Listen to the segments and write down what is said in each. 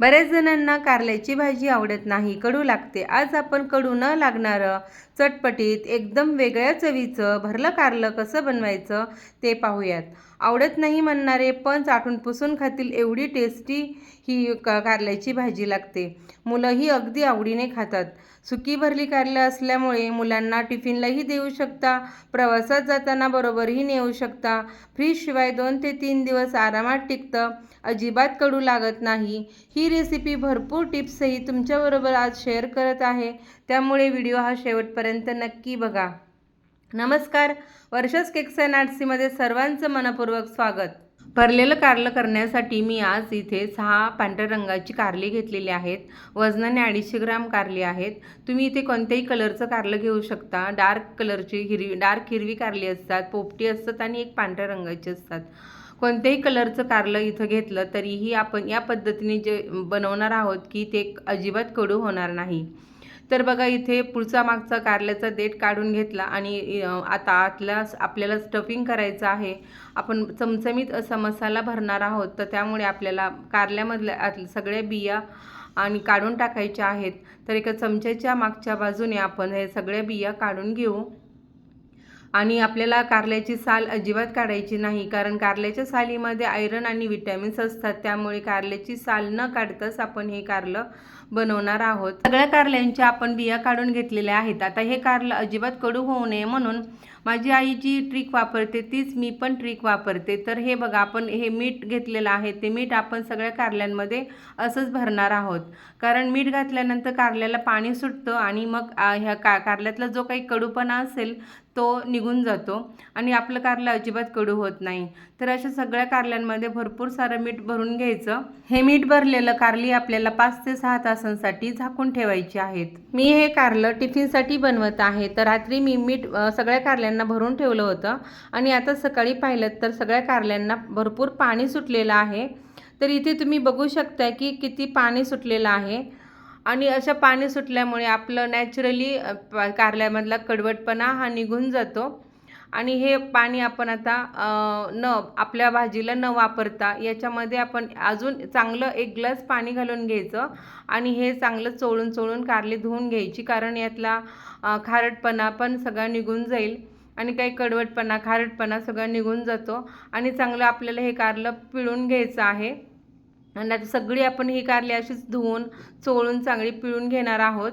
बऱ्याच जणांना कारल्याची भाजी आवडत नाही कडू लागते. आज आपण कडू न लागणारं चटपटीत एकदम वेगळ्या चवीचं भरलं कारलं कसं बनवायचं ते पाहूयात. आवडत नाही म्हणणारे पण चाटून पुसून खातील एवढी टेस्टी ही क कारल्याची भाजी लागते. मुलंही अगदी आवडीने खातात. सुकी भरली कारलं असल्यामुळे मुलांना टिफिनलाही देऊ शकता प्रवासात जाताना बरोबरही नेऊ शकता. फ्रीजशिवाय दोन ते तीन दिवस आरामात टिकतं अजिबात कडू लागत नाही. ही रेसिपी भरपूर टिप्सही तुमच्याबरोबर आज शेअर करत आहे. त्यामुळे व्हिडिओ हा शेवटपर्यंत नक्की बघा. नमस्कार. वर्षस केक्स अँड आर्ट्सीमध्ये सर्वांचं मनपूर्वक स्वागत. भरलेलं कारलं करण्यासाठी मी आज इथे सहा पांढऱ्या रंगाची कारली घेतलेली आहेत. वजनाने अडीचशे ग्राम कारली आहेत. तुम्ही इथे कोणत्याही कलरचं कारलं घेऊ शकता. डार्क कलरची हिरवी डार्क हिरवी कारली असतात पोपटी असतात आणि एक पांढऱ्या रंगाची असतात. कोणत्याही कलरचं कारलं इथं घेतलं तरीही आपण या पद्धतीने जे बनवणार आहोत की ते अजिबात कडू होणार नाही. तर बघा इथे पुढचा मागचा कारल्याचा देठ काढून घेतला आणि आता आतला आपल्याला स्टफिंग करायचं आहे. आपण चमचमीत असा मसाला भरणार आहोत तर त्यामुळे आपल्याला कारल्यामधल्या आत- सगळ्या बिया आणि काढून टाकायच्या आहेत. तर एका चमच्याच्या मागच्या बाजूने आपण हे सगळ्या बिया काढून घेऊ. आणि आपल्याला कारल्याची साल अजिबात काढायची नाही कारण कारल्याच्या सालीमध्ये आयरन आणि विटॅमिन्स असतात त्यामुळे कारल्याची साल न काढताच आपण हे कारलं बनवणार आहोत. सगळ्या कारल्यांच्या आपण बिया काढून घेतलेल्या आहेत. आता हे कारलं अजिबात कडू होऊ नये म्हणून माझी आई जी ट्रिक वापरते तीच मी पण ट्रिक वापरते. तर हे बघा आपण हे मीठ घेतलेलं आहे. ते मीठ आपण सगळ्या कारल्यांमध्ये असंच भरणार आहोत. कारण मीठ घातल्यानंतर कारल्याला पाणी सुटतं आणि मग ह्या का कारल्यातला जो काही कडूपणा असेल तो निघून जातो आणि आपलं कारलं अजिबात कडू होत नाही. तर अशा सगळ्या कारल्यांमध्ये भरपूर सारं मीठ भरून घ्यायचं. हे मीठ भरलेलं कारली आपल्याला पाच ते सहा तासांसाठी झाकून ठेवायची आहेत. मी हे कारलं टिफिनसाठी बनवत आहे तर रात्री मी मीठ सगळ्या कारल्यांना भरून ठेवलं होतं. आणि आता सकाळी पाहिलं तर सगळ्या कारल्यांना भरपूर पाणी सुटलेलं आहे. तर इथे तुम्ही बघू शकता की किती पाणी सुटलेलं आहे. आणि अशा पाणी सुटल्यामुळे आपलं नॅचरली कारल्यामधला कडवटपणा हा निघून जातो. आणि हे पाणी आपण आता न आपल्या भाजीला न वापरता याच्यामध्ये आपण अजून चांगलं एक ग्लास पाणी घालून घ्यायचं आणि हे चांगलं चोळून चोळून कारली धुवून घ्यायची कारण यातला खारटपणा पण सगळा निघून जाईल आणि काही कडवटपणा खारटपणा सगळा निघून जातो आणि चांगलं आपल्याला हे कारलं पिळून घ्यायचं आहे. आणि आता सगळी आपण ही कारली अशीच धुवून चोळून चांगली पिळून घेणार आहोत.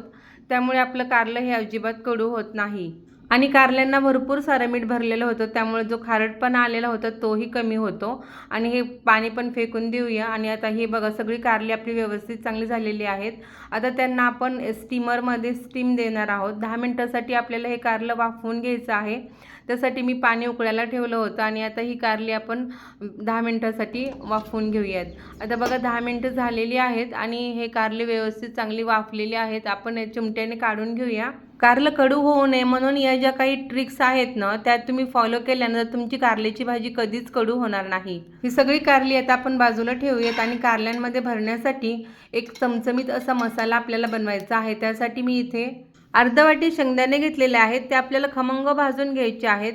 त्यामुळे आपलं कारलं हे अजिबात कडू होत नाही. आणि कारल्यांना भरपूर सारं मीठ भरलेलं होतं. त्यामुळे जो खारटपणा आलेला होता तोही कमी होतो. आणि हे पाणी पण फेकून देऊया. आणि आता हे बघा सगळी कारली आपली व्यवस्थित चांगली झालेली आहेत. आता त्यांना आपण स्टीमरमध्ये स्टीम देणार आहोत. दहा मिनटासाठी आपल्याला हे कारलं वाफवून घ्यायचं आहे. त्यासाठी मी पाणी उकळायला ठेवलं होतं. आणि आता ही कारली आपण दहा मिनटासाठी वाफवून घेऊयात. आता बघा दहा मिनटं झालेली आहेत. आणि हे कारली व्यवस्थित चांगली वाफलेली आहेत. आपण चिमट्याने काढून घेऊया. कारलं कडू होऊ नये म्हणून या ज्या काही ट्रिक्स आहेत ना त्या तुम्ही फॉलो केल्यानंतर तुमची कारल्याची भाजी कधीच कडू होणार नाही. ही सगळी कारली आता आपण बाजूला ठेवूयात आणि कारल्यांमध्ये भरण्यासाठी एक चमचमीत असा मसाला आपल्याला बनवायचा आहे. त्यासाठी मी इथे अर्धा वाटी शेंगदाणे घेतलेले आहेत. ते आपल्याला खमंग भाजून घ्यायचे आहेत.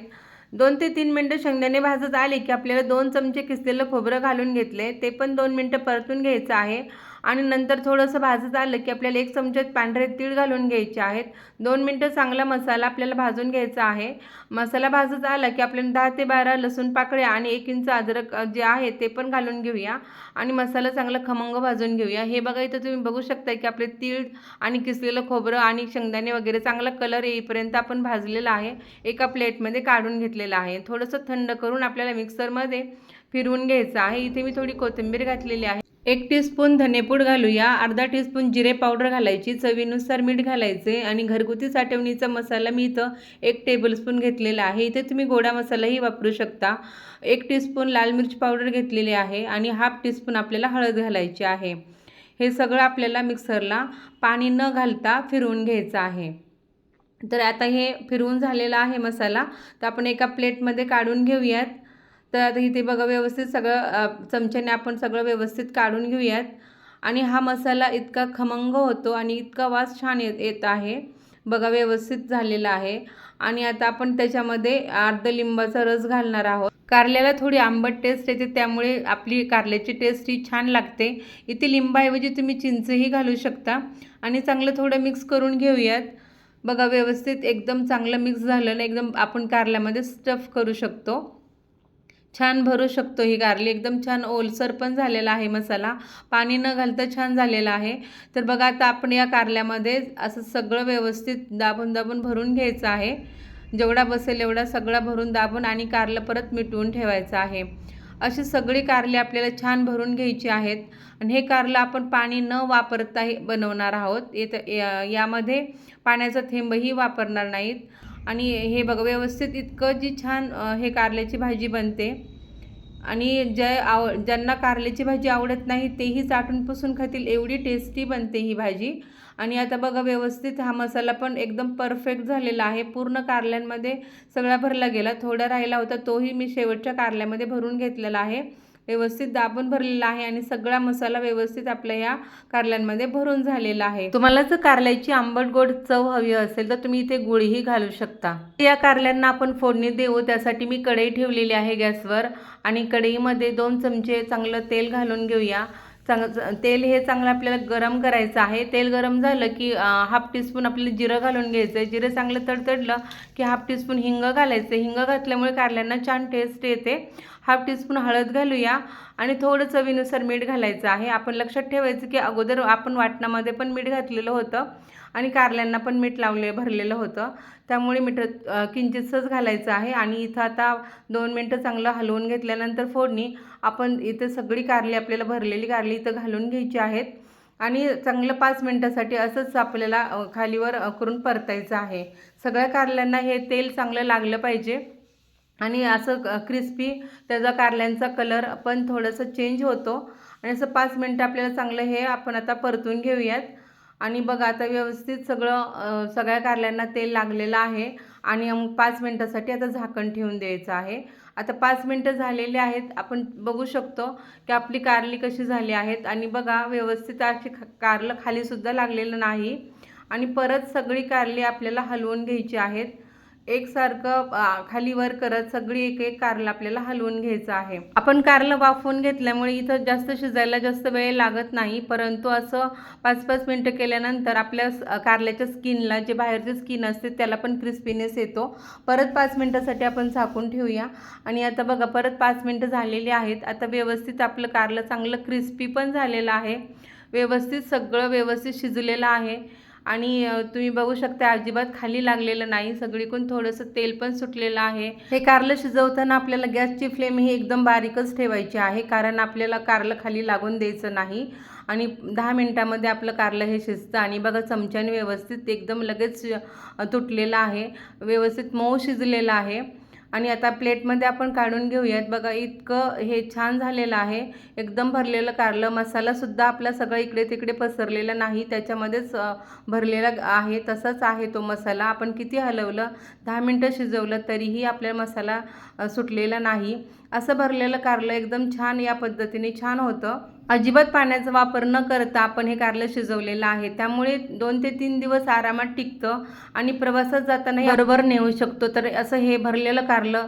दोन ते तीन मिनटं शेंगदाणे भाजत आले की आपल्याला दोन चमचे किसलेलं खोबरं घालून घेतले. ते पण दोन मिनटं परतून घ्यायचं आहे. आणि नंतर थोडंसं भाजत आलं की आपल्याला एक चमच्यात पांढरे तीळ घालून घ्यायचे आहेत. दोन मिनटं चांगला मसाला आपल्याला भाजून घ्यायचा आहे. मसाला भाजत आला की आपल्याला दहा ते बारा लसूण पाकळ्या आणि एक इंच अद्रक जे आहे ते पण घालून घेऊया. आणि मसाला चांगला खमंग भाजून घेऊया. हे बघा इथं तुम्ही बघू शकता की आपले तीळ आणि किसलेलं खोबरं आणि शेंगदाणे वगैरे चांगला कलर येईपर्यंत आपण भाजलेलं आहे. एका प्लेटमध्ये काढून घेतलेलं आहे. थोडंसं थंड करून आपल्याला मिक्सरमध्ये फिरवून घ्यायचं आहे. इथे मी थोडी कोथिंबीर घातलेली आहे. एक टीस्पून धनेपूड घालूया अर्धा टीस्पून जिरे पावडर घालायची चवीनुसार मीठ घालायचे आणि घरगुती साठवणीचा मसाला मी इथं एक टेबलस्पून घेतलेला आहे. इथे तुम्ही गोडा मसालाही वापरू शकता. एक टीस्पून लाल मिरच पावडर घेतलेली आहे आणि हाफ टीस्पून आपल्याला हळद घालायची आहे. हे सगळं आपल्याला मिक्सरला पाणी न घालता फिरवून घ्यायचं आहे. तर आता हे फिरवून झालेला आहे मसाला. तर आपण एका प्लेटमध्ये काढून घेऊयात. तर आता इथे बघा व्यवस्थित सगळं चमच्याने आपण सगळं व्यवस्थित काढून घेऊयात. आणि हा मसाला इतका खमंग होतो आणि इतका वास छान येत येत आहे. बघा व्यवस्थित झालेला आहे. आणि आता आपण त्याच्यामध्ये अर्ध लिंबाचा रस घालणार आहोत. कारल्याला थोडी आंबट टेस्ट येते त्यामुळे आपली कारल्याची टेस्ट ही छान लागते. इथे लिंबाऐवजी तुम्ही चिंचही घालू शकता. आणि चांगलं थोडं मिक्स करून घेऊयात. बघा व्यवस्थित एकदम चांगलं मिक्स झालं ना एकदम आपण कारल्यामध्ये स्टफ करू शकतो. छान भरू शकतो. ही कारली एकदम छान ओलसर पण झालेला आहे मसाला. पाणी न घालता छान झालेला आहे. तर बघा आता आपण या कारल्यामध्ये असं सगळं व्यवस्थित दाबून दाबून भरून घ्यायचं आहे. जेवढा बसेल एवढा सगळा भरून दाबून आणि कारलं परत मिटवून ठेवायचं आहे. अशी सगळी कारली आपल्याला छान भरून घ्यायची आहेत. आणि हे कारलं आपण पाणी न वापरताही बनवणार आहोत. येत या- यामध्ये पाण्याचा थेंबही वापरणार नाहीत. आणि हे बघा व्यवस्थित इतकं जी छान हे कारल्याची भाजी बनते. आणि जे आव ज्यांना कारल्याची भाजी आवडत नाही तेही चाटून पुसून खातील. एवढी टेस्टी बनते ही भाजी. आणि आता बघा व्यवस्थित हा मसाला पण एकदम परफेक्ट झालेला आहे. पूर्ण कारल्यांमध्ये सगळा भरला गेला. थोडा राहिला होता तोही मी शेवटच्या कारल्यामध्ये भरून घेतलेला आहे. व्यवस्थित दाबून भरलेला आहे आणि सगळा मसाला व्यवस्थित आपल्या या कारल्यांमध्ये भरून झालेला आहे. तुम्हाला जर कारल्याची आंबट गोड चव हवी असेल तर तुम्ही इथे गुळही घालू शकता. या कारल्यांना आपण फोडणी देऊ. त्यासाठी मी कढई ठेवलेली आहे गॅसवर आणि कढईमध्ये दोन चमचे चांगलं तेल घालून घेऊया. चांग तेल हे चांगलं आपल्याला गरम करायचं आहे. तेल गरम झालं की हाफ टीस्पून आपल्याला जिरं घालून घ्यायचं आहे जिरं चांगलं तडतडलं की हाफ टीस्पून हिंग घालायचं हिंग घातल्यामुळे कारल्यांना छान टेस्ट येते. हाफ टीस्पून हळद घालूया आणि थोडं चवीनुसार मीठ घालायचं आहे. आपण लक्षात ठेवायचं की अगोदर आपण वाटणामध्ये पण मीठ घातलेलं होतं आणि कारल्यांना पण मीठ लावले भरलेलं होतं. त्यामुळे मीठ किंचितसंच घालायचं आहे आणि इथं आता दोन मिनटं चांगलं हलवून घेतल्यानंतर फोडणी आपण इथं सगळी कारली आपल्याला भरलेली कारली इथं घालून घ्यायची आहेत. आणि चांगलं पाच मिनटासाठी असंच आपल्याला खालीवर करून परतायचं आहे. सगळ्या कारल्यांना हे तेल चांगलं लागलं पाहिजे. आणि असं क्रिस्पी त्याचा कारल्यांचा कलर पण थोडंसं चेंज होतो. आणि असं पाच मिनटं आपल्याला चांगलं हे आपण आता परतून घेऊयात. आणि बघा आता व्यवस्थित सगळं सगळ्या कारल्यांना तेल लागलेलं आहे. आणि मग पाच मिनटासाठी आता झाकण ठेवून द्यायचं आहे. आता पाच मिनटं झालेली आहेत. आपण बघू शकतो की आपली कारली कशी झाली आहेत. आणि बघा व्यवस्थित अशी कारलं खालीसुद्धा लागलेलं नाही. आणि परत सगळी कारली आपल्याला हलवून घ्यायची आहेत. एकसारखं खाली वर करत सगळी एक एक कारलं आपल्याला हलवून घ्यायचं आहे. आपण कारलं वाफवून घेतल्यामुळे इथं जास्त शिजायला जास्त वेळ लागत नाही परंतु असं पाच पाच मिनटं केल्यानंतर आपल्या कारल्याच्या स्किनला जे बाहेरचे स्किन असते त्याला पण क्रिस्पीनेस येतो. परत पाच मिनटासाठी आपण झाकून ठेवूया. आणि आता बघा परत पाच मिनटं झालेली आहेत. आता व्यवस्थित आपलं कारलं चांगलं क्रिस्पी पण झालेलं आहे. व्यवस्थित सगळं व्यवस्थित शिजलेलं आहे. आणि तुम्ही बघू शकता अजिबात खाली लागलेलं नाही सगळीकडून थोडंसं तेल पण सुटलेलं आहे. हे कारलं शिजवताना आपल्याला गॅसची फ्लेम ही एकदम बारीकच ठेवायची आहे कारण आपल्याला कारलं खाली लागून द्यायचं नाही. आणि दहा मिनटामध्ये आपलं कारलं हे शिजतं आणि बघा चमच्याने व्यवस्थित एकदम लगेच तुटलेलं आहे व्यवस्थित मऊ शिजलेलं आहे. आणि आता प्लेटमध्ये आपण काढून घेऊयात. बघा इतकं हे छान झालेलं आहे. एकदम भरलेलं कारलं. मसालासुद्धा आपला सगळं इकडे तिकडे पसरलेला नाही. त्याच्यामध्येच भरलेला आहे. तसाच आहे तो मसाला. आपण किती हलवलं दहा मिनटं शिजवलं तरीही आपल्या मसाला सुटलेला नाही. असं भरलेलं कारलं एकदम छान या पद्धतीने छान होतं. अजिबात पाण्याचा वापर न करता आपण हे कारलं शिजवलेलं आहे. त्यामुळे दोन ते तीन दिवस आरामात टिकतं आणि प्रवासात जाताना बरोबर नेऊ शकतो. तर असं हे भरलेलं कारलं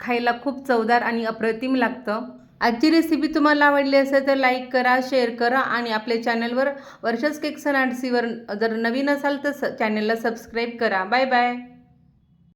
खायला खूप चवदार आणि अप्रतिम लागतं. आजची रेसिपी तुम्हाला आवडली असेल तर लाईक करा शेअर करा आणि आपल्या चॅनलवर वर्षच केक्स अँड सीवर जर नवीन असाल तर स चॅनलला सबस्क्राईब करा. Bye bye